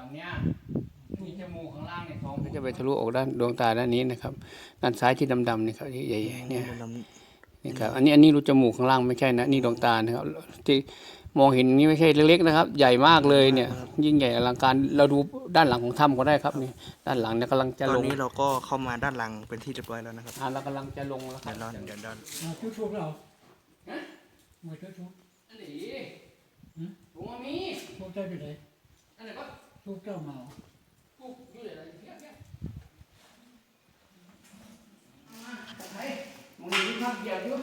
ดำๆเนี่ยมีจมูกข้างล่างเนี่ยท้องก็จะไปทะลุออกด้านดวงตาด้านนี้นะครับ ด้านซ้ายที่ดำๆนี่ครับที่ใหญ่ๆเนี่ยดำนี่ครับ อันนี้อันนี้รูจมูกข้างล่างไม่ใช่นะนี่ดวงตานะครับ ที่มองเห็นนี่ไม่ใช่เล็กๆนะครับ ใหญ่มากเลยเนี่ย ยิ่งใหญ่อลังการเราดูด้านหลังของถ้ำก็ได้ครับนี่ด้านหลังเนี่ยกำลังจะตอลนงนี้เราก็เข้ามาด้านหลังเป็นที่เรียบร้อยแล้วนะครับอ่าเรากำลังจะลงแล้วคเดี๋รัยวบนอนเดี๋ยวดอน À, chú chụp nào? Mời chú chụp. อันนี้ผมว่ามี Chụp tay về đây. อันไห นก็ Chụp cho màu. ปุ๊บอยู่ไหนเงี้ยเพี้ยมาไปมองนี่ภาพเดียวอยู่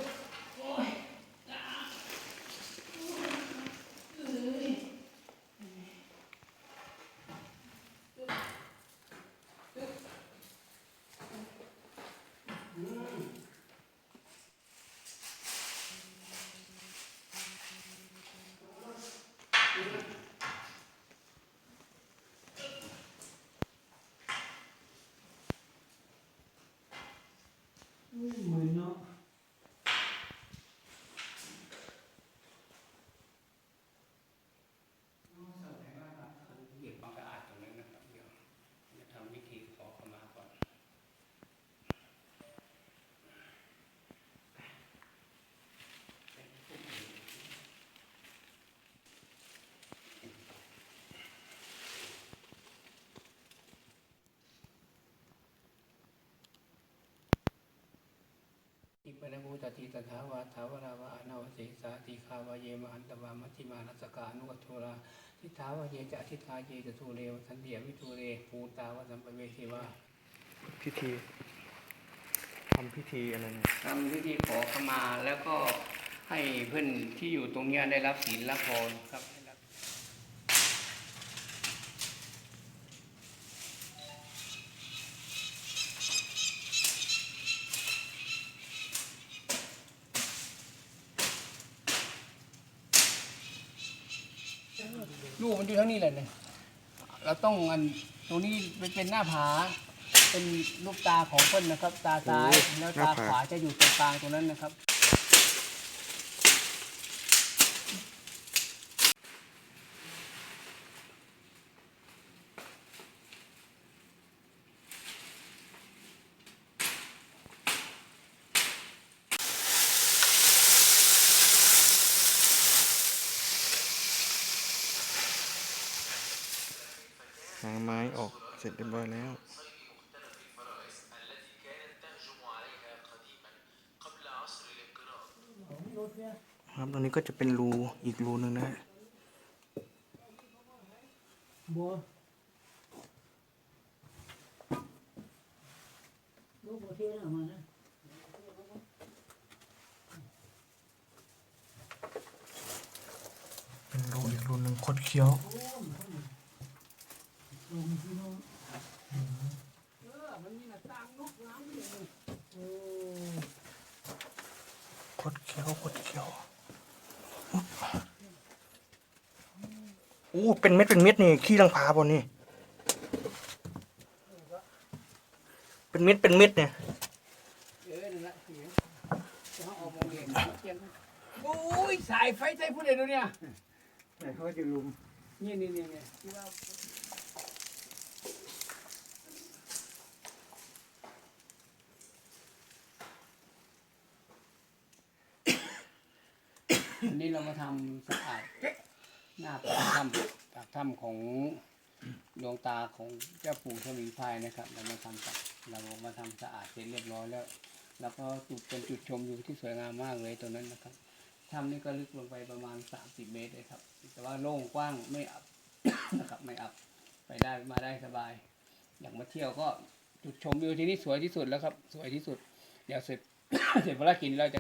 Ну, ми. ตติตถาวาทาวราวะอนาวเสสาติคาวาเยมหันตวามัชฌิมานัสสกานุกัตโทราทิทาวาเยจะทิทาเยจะทูเรวสันเดียวิทูเรภูตาวสัมปเวทิวาพิธีทำพิธีอะไรเนี่ยทำพิธีขอขมาแล้วก็ให้เพื่อนที่อยู่ตรงเนี้ยได้รับศีลรับพรครับได้รับ ลูกมันอยู่ทั้งนี้เลยเนี่ยเราต้องอันตรงนี้เป็นเป็นหน้าผา เป็นลูกตาของเพิ่นนะครับ ตาซ้ายแล้วตาขวาจะอยู่ตรงกลางตรงนั้นนะครับ หางไม้ออกเสร็จเรียบร้อยแล้วครับตรงนี้ก็จะเป็นรูอีกรูหนึ่งนะฮะ Bố. Bố có thế nào mà nó. เป็นรูอีกรูหนึ่งคดเคี้ยว Dùng chứ nó. คดเคี้ยวคดเคี้ยวโอ้เป็นเม็ดเป็นเม็ดนี่ขี้ลังพาบนนี่เป็นเม็ดเป็นเม็ดเนี่ยเออนั่นแหละเสียงจะเอาออกมองเห็นเสียงโอ้ยสายไฟใส่ผู้ใดดูเนี่ย Này thôi thì lùm. นี่นี่นี่นี่ที่ว่า อันนี้เรามาทำสะอาดหน้าปากถ้ำปากถ้ำของดวงตาของเจ้าปู่สมิงพายนะครับ เรามาทำสะเรามาทำสะอาดเสร็จเรียบร้อยแล้ว แล้วก็จุดเป็นจุดชมวิวที่สวยงามมากเลยตรงนั้นนะครับถ้ำนี่ก็ลึกลงไปประมาณ30เมตรเลยครับ แต่ว่าโล่งกว้างไม่อับนะครับไม่อับไปได้มาได้สบาย อยากมาเที่ยวก็จุดชมวิวที่นี่สวยที่สุดแล้วครับ สวยที่สุด เดี๋ยวเสร็จเสร็จภารกิจเราจะ